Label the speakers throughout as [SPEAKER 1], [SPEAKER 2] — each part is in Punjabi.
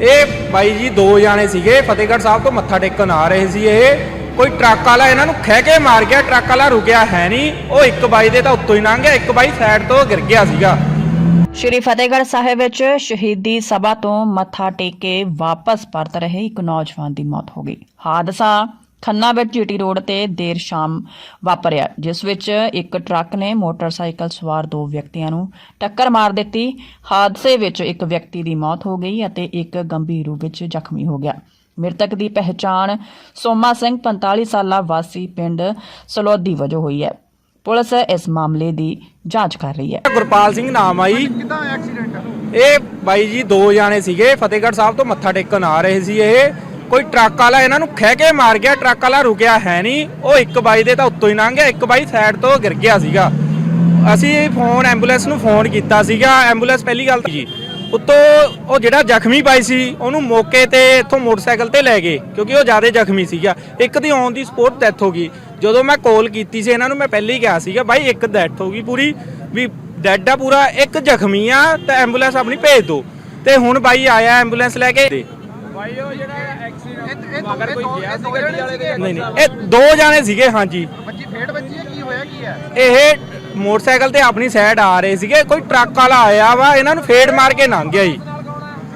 [SPEAKER 1] ਇਹ ਬਾਈ ਜੀ ਦੋ ਜਾਣੇ ਸੀਗੇ, ਫਤਿਹਗੜ੍ਹ ਸਾਹਿਬ ਤੋਂ ਮੱਥਾ ਟੇਕਣ ਆ ਰਹੇ ਸੀ ਇਹ। ਕੋਈ ਟਰੱਕ ਵਾਲਾ ਇਹਨਾਂ ਨੂੰ ਖਹਿ ਕੇ ਮਾਰ ਗਿਆ, ਟਰੱਕ ਵਾਲਾ ਰੁਕਿਆ ਹੈ ਨਹੀਂ। ਉਹ ਇੱਕ ਬਾਈ ਦੇ ਤਾਂ ਉੱਤੋਂ ਹੀ ਲੰਘ ਗਿਆ, ਇੱਕ ਬਾਈ ਸਾਈਡ ਤੋਂ ਗਿਰ ਗਿਆ ਸੀਗਾ।
[SPEAKER 2] ਸ਼੍ਰੀ ਫਤਿਹਗੜ੍ਹ ਸਾਹਿਬ ਵਿੱਚ ਸ਼ਹੀਦੀ ਸਭਾ ਤੋਂ ਮੱਥਾ ਟੇਕ ਕੇ ਵਾਪਸ ਪਰਤ ਰਹੇ ਇੱਕ ਨੌਜਵਾਨ ਦੀ ਮੌਤ ਹੋ ਗਈ। ਹਾਦਸਾ ਖੰਨਾ ਵਿੱਚ ਜੀਟੀ ਰੋਡ ਤੇ ਦੇਰ ਸ਼ਾਮ ਵਾਪਰਿਆ ਜਿਸ ਵਿੱਚ ਇੱਕ ਟਰੱਕ ਨੇ ਮੋਟਰਸਾਈਕਲ ਸਵਾਰ ਦੋ ਵਿਅਕਤੀਆਂ ਨੂੰ ਟੱਕਰ ਮਾਰ ਦਿੱਤੀ। ਹਾਦਸੇ ਵਿੱਚ ਇੱਕ ਵਿਅਕਤੀ ਦੀ ਮੌਤ ਹੋ ਗਈ ਅਤੇ ਇੱਕ ਗੰਭੀਰ ਰੂਪ ਵਿੱਚ ਜ਼ਖਮੀ ਹੋ ਗਿਆ। ਮ੍ਰਿਤਕ ਦੀ ਪਹਿਚਾਣ ਸੋਮਾ ਸਿੰਘ 45 ਸਾਲਾ ਵਾਸੀ ਪਿੰਡ ਸਲੋਦੀ ਵਜੋਂ ਹੋਈ ਹੈ। ਪੁਲਿਸ ਇਸ ਮਾਮਲੇ ਦੀ ਜਾਂਚ ਕਰ ਰਹੀ ਹੈ।
[SPEAKER 1] ਗੁਰਪਾਲ ਸਿੰਘ ਨਾਮ ਆਈ
[SPEAKER 3] ਕਿੱਦਾਂ ਐਕਸੀਡੈਂਟ
[SPEAKER 1] ਇਹ ਬਾਈ ਜੀ ਦੋ ਜਾਣੇ ਸੀਗੇ। ਫਤਿਹਗੜ੍ਹ ਸਾਹਿਬ ਤੋਂ ਮੱਥਾ ਟੇਕਣ ਆ ਰਹੇ ਸੀ ਇਹ। ਕੋਈ ਟਰੱਕ ਵਾਲਾ ਇਹਨਾਂ ਨੂੰ ਖਹਿ ਕੇ ਮਾਰ ਗਿਆ, ਟਰੱਕ ਵਾਲਾ ਰੁਕਿਆ ਹੈ ਨਹੀਂ। ਉਹ ਇੱਕ ਬਾਈ ਦੇ ਤਾਂ ਉੱਤੋਂ ਹੀ ਲੰਘ ਗਿਆ, ਇੱਕ ਬਾਈ ਸਾਈਡ ਤੋਂ ਗਿਰ ਗਿਆ ਸੀਗਾ। ਅਸੀਂ ਫੋਨ ਐਂਬੂਲੈਂਸ ਨੂੰ ਫੋਨ ਕੀਤਾ ਸੀਗਾ। ਐਂਬੂਲੈਂਸ ਪਹਿਲੀ ਗੱਲ ਜੀ, ਉੱਤੋਂ ਉਹ ਜਿਹੜਾ ਜ਼ਖਮੀ ਬਾਈ ਸੀ, ਉਹਨੂੰ ਮੌਕੇ ਤੇ ਇੱਥੋਂ ਮੋਟਰਸਾਈਕਲ ਤੇ ਲੈ ਗਏ, ਕਿਉਂਕਿ ਉਹ ਜ਼ਿਆਦਾ ਜ਼ਖਮੀ ਸੀਗਾ। ਇੱਕ ਦੀ ਔਨ ਦੀ ਸਪੋਰਟ ਡੈਥ ਹੋ ਗਈ। ਜਦੋਂ ਮੈਂ ਕਾਲ ਕੀਤੀ ਸੀ ਇਹਨਾਂ ਨੂੰ, ਮੈਂ ਪਹਿਲੇ ਹੀ ਕਿਹਾ ਸੀਗਾ, ਬਾਈ, ਇੱਕ ਡੈਥ ਹੋ ਗਈ ਪੂਰੀ, ਵੀ ਡੈਡ ਆ ਪੂਰਾ, ਇੱਕ ਜ਼ਖਮੀ ਆ, ਤੇ ਐਂਬੂਲੈਂਸ ਆਪਣੀ ਭੇਜ ਦਿਓ ਤੇ ਹੁਣ ਬਾਈ ਆਇਆ ਐਂਬੂਲੈਂਸ ਲੈ ਕੇ। ਬਾਈ, ਉਹ ਜਿਹੜਾ
[SPEAKER 3] ਇਹ ਮਗਰ ਕੋਈ ਗਿਆ ਸੀ ਗੱਡੀ ਵਾਲੇ ਦੇ
[SPEAKER 1] ਨਹੀਂ ਨਹੀਂ ਇਹ ਦੋ ਜਾਣੇ ਸੀਗੇ ਹਾਂਜੀ।
[SPEAKER 3] ਬੱਚੀ ਫੇੜ ਬੱਚੀ ਹੈ ਕੀ ਹੋਇਆ ਕੀ ਹੈ?
[SPEAKER 1] ਇਹ ਮੋਟਰਸਾਈਕਲ ਤੇ ਆਪਣੀ ਸਾਈਡ ਆ ਰਹੇ ਸੀਗੇ ਕੋਈ ਟਰੱਕ ਵਾਲਾ ਆਇਆ ਵਾ ਇਹਨਾਂ ਨੂੰ ਫੇੜ ਮਾਰ ਕੇ ਲੰਘ ਗਿਆ ਜੀ।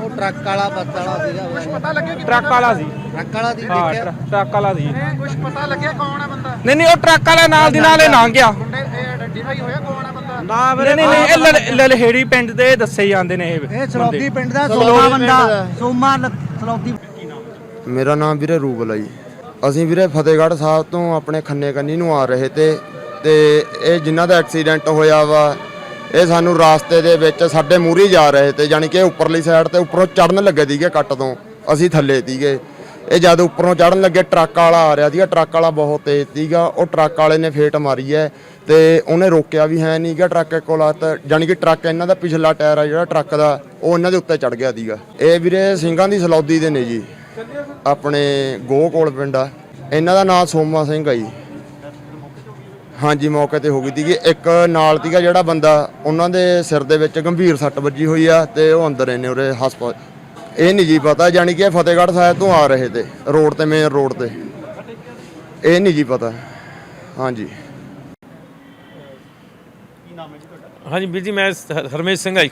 [SPEAKER 4] ਉਹ ਟਰੱਕ ਵਾਲਾ ਬੱਸ ਵਾਲਾ ਸੀਗਾ
[SPEAKER 3] ਕੁਝ ਪਤਾ ਲੱਗਿਆ ਕਿ
[SPEAKER 1] ਟਰੱਕ ਵਾਲਾ ਸੀ।
[SPEAKER 4] ਟਰੱਕ ਵਾਲਾ ਦੀ
[SPEAKER 1] ਹਾਂ
[SPEAKER 4] ਦੇਖਿਆ?
[SPEAKER 1] ਟਰੱਕ- ਟਰੱਕ ਵਾਲਾ ਸੀ।
[SPEAKER 3] ਕੁਝ ਪਤਾ ਲੱਗਿਆ ਕੌਣ ਹੈ ਬੰਦਾ?
[SPEAKER 1] ਨਹੀਂ ਨਹੀਂ ਉਹ ਟਰੱਕ ਵਾਲਾ ਨਾਲ ਦੀ ਨਾਲ ਹੀ ਲੰਘ ਗਿਆ।
[SPEAKER 3] ਮੁੰਡੇ ਇਹ ਆਇਡੈਂਟੀਫਾਈ ਹੋਇਆ ਕੌਣ ਹੈ ਬੰਦਾ?
[SPEAKER 1] ਨਾ ਨਹੀਂ ਨਹੀਂ ਨਹੀਂ, ਇਹ ਲਲ- ਲਲਹੇੜੀ ਪਿੰਡ ਦੇ ਦੱਸੇ ਜਾਂਦੇ ਨੇ ਇਹ
[SPEAKER 4] ਇਹ ਸਲੌਦੀ। ਪਿੰਡ ਦਾ ਸੋਮਾ ਬੰਦਾ
[SPEAKER 1] ਦਾ।
[SPEAKER 4] ਸੋਮਾ ਲ- ਸਲੌਦੀ
[SPEAKER 5] ਮੇਰਾ ਨਾਮ ਵੀਰੇ ਰੂਬਲ ਆ ਜੀ। ਅਸੀਂ ਵੀਰੇ ਫਤਿਹਗੜ੍ਹ ਸਾਹਿਬ ਤੋਂ ਆਪਣੇ ਖੰਨੇ ਕੰਨੀ ਨੂੰ ਆ ਰਹੇ ਤੇ ਤੇ ਇਹ ਜਿਨ੍ਹਾਂ ਦਾ ਐਕਸੀਡੈਂਟ ਹੋਇਆ ਵਾ, ਇਹ ਸਾਨੂੰ ਰਾਸਤੇ ਦੇ ਵਿੱਚ ਸਾਡੇ ਮੂਹਰੇ ਜਾ ਰਹੇ ਤੇ ਯਾਨੀ ਕਿ ਉੱਪਰਲੀ ਸਾਈਡ ਤੇ ਉੱਪਰੋਂ ਚੜਨ ਲੱਗੇ ਸੀਗੇ ਕੱਟ ਤੋਂ, ਅਸੀਂ ਥੱਲੇ ਸੀਗੇ। ਇਹ ਜਦ ਉੱਪਰੋਂ ਚੜਨ ਲੱਗੇ, ਟਰੱਕ ਵਾਲਾ ਆ ਰਿਹਾ ਸੀਗਾ, ਟਰੱਕ ਵਾਲਾ ਬਹੁਤ ਤੇਜ਼ ਸੀਗਾ, ਉਹ ਟਰੱਕ ਵਾਲੇ ਨੇ ਫੇਟ ਮਾਰੀ ਹੈ ਤੇ ਉਹਨੇ ਰੋਕਿਆ ਵੀ ਹੈ ਨਹੀਂਗਾ ਟਰੱਕ ਕੋਲ ਆ ਤਾਂ ਯਾਨੀ ਕਿ ਟਰੱਕ ਇਹਨਾਂ ਦਾ ਪਿਛਲਾ ਟਾਇਰ ਆ ਜਿਹੜਾ ਟਰੱਕ ਦਾ, ਉਹ ਇਹਨਾਂ ਦੇ ਉੱਤੇ ਚੜ ਗਿਆ ਸੀਗਾ। ਇਹ ਵੀਰੇ ਸਿੰਘਾਂ ਦੀ ਸਲੌਦੀ ਦੇ ਨੇ ਜੀ। ਆਪਣੇ ਗੋਹ ਕੋਲ ਪਿੰਡ ਆ। ਇਹਨਾਂ ਦਾ ਨਾਮ ਸੋਮਾ ਸਿੰਘ ਆ ਜੀ। ਹਾਂਜੀ ਮੌਕੇ ਤੇ ਹੋ ਗਈ ਸੀਗੀ। ਇੱਕ ਨਾਲ ਸੀਗਾ ਜਿਹੜਾ ਬੰਦਾ ਉਹਨਾਂ ਦੇ ਸਿਰ ਦੇ ਵਿੱਚ ਗੰਭੀਰ ਸੱਟ ਵੱਜੀ ਹੋਈ ਆ ਤੇ ਉਹ ਅੰਦਰ ਇਹਨੇ ਉਰੇ ਹਸਪਤਾਲ ਇਹ ਨਹੀਂ ਜੀ ਪਤਾ ਜਾਣੀ ਕਿ ਇਹ ਫਤਿਹਗੜ੍ਹ ਸਾਹਿਬ ਤੋਂ ਆ ਰਹੇ ਤੇ ਰੋਡ ਤੇ ਮੇਨ ਰੋਡ ਤੇ। ਇਹ ਨਹੀਂ ਜੀ ਪਤਾ। ਹਾਂਜੀ।
[SPEAKER 6] ਹਾਂਜੀ ਵੀਰ ਜੀ ਮੈਂ ਹਰਮੇਸ਼ ਸਿੰਘ ਆ ਜੀ।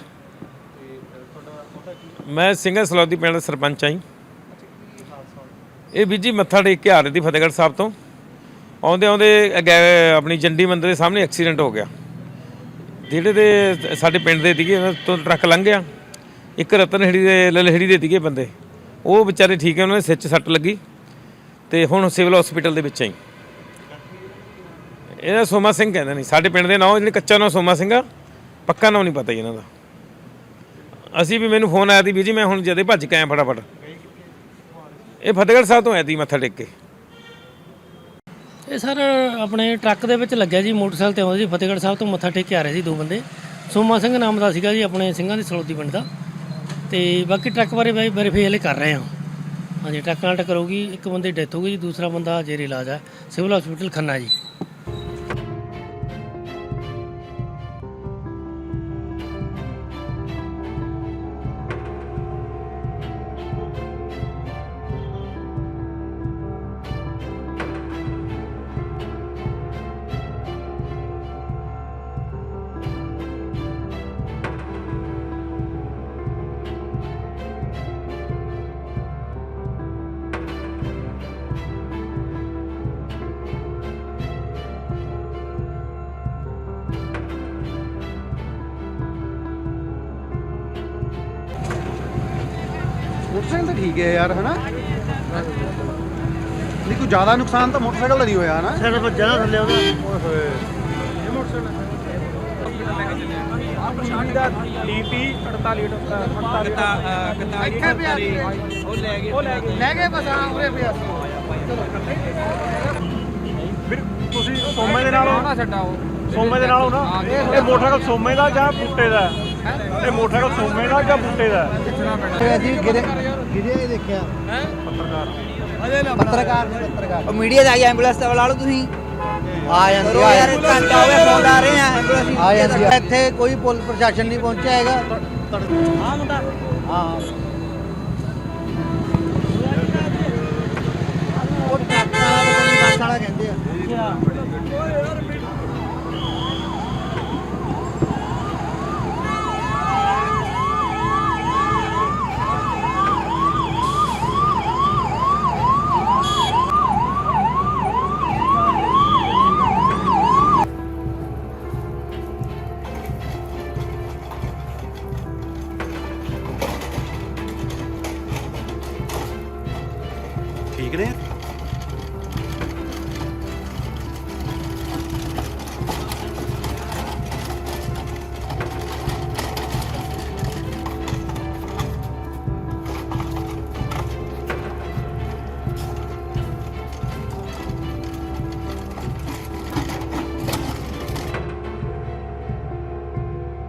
[SPEAKER 6] ਮੈਂ ਸਿੰਘਾ ਸਲੌਦੀ ਪਿੰਡ ਦਾ ਸਰਪੰਚ ਆ ਜੀ। ਇਹ ਵੀਰ ਜੀ ਮੱਥਾ ਟੇਕ ਕੇ ਆ ਰਹੇ ਸੀ ਫਤਿਹਗੜ੍ਹ ਸਾਹਿਬ ਤੋਂ। ਆਉਂਦੇ ਆਉਂਦੇ ਅੱਗੇ ਆਪਣੀ ਜੰਡੀ ਮੰਦਰ ਦੇ ਸਾਹਮਣੇ ਐਕਸੀਡੈਂਟ ਹੋ ਗਿਆ। ਜਿਹੜੇ ਦੇ ਸਾਡੇ ਪਿੰਡ ਦੇ ਸੀਗੇ ਉਹਨਾਂ ਤੋਂ ਟਰੱਕ ਲੰਘ ਗਿਆ। ਇੱਕ ਰਤਨਹੜੀ ਦੇ, ਲਲਹੜੀ ਦੇ ਸੀਗੇ ਬੰਦੇ। ਉਹ ਵਿਚਾਰੇ ਠੀਕ ਹੈ, ਉਹਨਾਂ ਦੇ ਸਿਰ 'ਚ ਸੱਟ ਲੱਗੀ ਤੇ ਹੁਣ ਸਿਵਲ ਹਸਪੀਟਲ ਦੇ ਵਿੱਚ ਆਈ। ਇਹਦਾ ਸੋਮਾ ਸਿੰਘ ਕਹਿੰਦੇ ਨਹੀਂ ਸਾਡੇ ਪਿੰਡ ਦੇ ਨਾਂ ਜਿਹੜੇ ਕੱਚਾ ਨਾਂ ਸੋਮਾ ਸਿੰਘ ਆ, ਪੱਕਾ ਨਾਂ ਨਹੀਂ ਪਤਾ ਜੀ ਇਹਨਾਂ ਦਾ। ਅਸੀਂ ਵੀ ਮੈਨੂੰ ਫੋਨ ਆਇਆ ਸੀ ਵੀ ਜੀ, ਮੈਂ ਹੁਣ ਜਦੇ ਭੱਜ ਕੇ ਆਇਆ ਫਟਾਫਟ। ਇਹ ਫਤਿਹਗੜ੍ਹ ਸਾਹਿਬ ਤੋਂ ਆਇਆ ਸੀ ਮੱਥਾ ਟੇਕ ਕੇ।
[SPEAKER 7] ਇਹ ਸਰ ਆਪਣੇ ਟਰੱਕ ਦੇ ਵਿੱਚ ਲੱਗਿਆ ਜੀ, ਮੋਟਰਸਾਈਕਲ ਤੇ ਆਉਂਦੇ ਸੀ ਫਤਿਹਗੜ੍ਹ ਸਾਹਿਬ ਤੋਂ ਮੱਥਾ ਟੇਕ ਕੇ ਆ ਰਹੇ ਸੀ ਦੋ ਬੰਦੇ। ਸੋਮਾ ਸਿੰਘ ਨਾਮ ਦਾ ਸੀਗਾ ਜੀ, ਆਪਣੇ ਸਿੰਘਾਂ ਦੀ ਸਲੋਦੀ ਪਿੰਡ ਦਾ। ਤੇ ਬਾਕੀ ਟਰੱਕ ਬਾਰੇ ਵੈਰੀਫਾਈ ਹਲੇ ਕਰ ਰਹੇ ਹਾਂ। ਹਾਂਜੀ, ਟਰੱਕ ਨਾਲ ਟੱਕਰ ਹੋ ਇੱਕ ਬੰਦੇ ਦੀ ਡੈਥ ਹੋ ਗਈ ਜੀ, ਦੂਸਰਾ ਬੰਦਾ ਜੇਰੇ ਇਲਾਜ ਹੈ ਸਿਵਲ ਹਸਪੀਟਲ ਖੰਨਾ ਜੀ।
[SPEAKER 3] ਠੀਕ ਹੈ ਯਾਰ ਹਨਾ? ਨਹੀਂ ਕੋਈ ਜ਼ਿਆਦਾ ਨੁਕਸਾਨ ਤਾਂ ਮੋਟਰਸਾਈਕਲ ਦਾ ਨਹੀਂ ਹੋਇਆ ਹਨਾ?
[SPEAKER 4] ਸਿਰ ਵੱਜਾ ਨਾ ਥੱਲੇ ਉਹਦਾ।
[SPEAKER 3] ਇਹ ਮੋਟਰਸਾਈਕਲ
[SPEAKER 1] ਦਾ ਲੀਪੀ 48 48
[SPEAKER 3] ਇੱਥੇ ਪਿਆ ਉਹ ਲੈ ਗਏ ਉਹ ਲੈ ਗਏ ਲੈ ਗਏ ਬਸ ਹਾਂ ਉਰੇ ਪਿਆ। ਸੀ
[SPEAKER 8] ਫਿਰ ਤੁਸੀਂ ਸੋਮੇ ਦੇ ਨਾਲ ਨਾ ਛੱਡਾਓ ਸੋਮੇ ਦੇ ਨਾਲ ਹੋ ਨਾ ਇਹ ਮੋਟਰਸਾਈਕਲ ਸੋਮੇ ਦਾ ਜਾਂ ਬੂਟੇ ਦਾ? ਇਹ ਮੋਟਰਸਾਈਕਲ ਸੋਮੇ ਦਾ ਜਾਂ ਬੂਟੇ ਦਾ?
[SPEAKER 4] ਅਸੀਂ ਗਿਰੇ ਗਿਰੇ ਦੇਖਿਆ ਪੱਤਰਕਾਰ ਨੇ ਪੱਤਰਕਾਰ
[SPEAKER 9] ਮੀਡੀਆ ਦਾ ਐਂਬੂਲੈਂਸ ਤਾਂ ਬੁਲਾ ਲਓ ਤੁਸੀਂ
[SPEAKER 4] ਆ ਜਾਂਦੀ
[SPEAKER 9] ਕਰੋ ਯਾਰ ਘੰਟਾ ਹੋ ਗਿਆ ਫੋਨ ਆ ਰਹੇ ਆ ਐਂਬੂਲੈਂਸ
[SPEAKER 4] ਆ ਜਾਂਦੀ ਆ। ਇੱਥੇ ਕੋਈ ਪੁਲਿਸ ਪ੍ਰਸ਼ਾਸਨ ਨਹੀਂ ਪਹੁੰਚਿਆ ਹੈਗਾ ਹਾਂ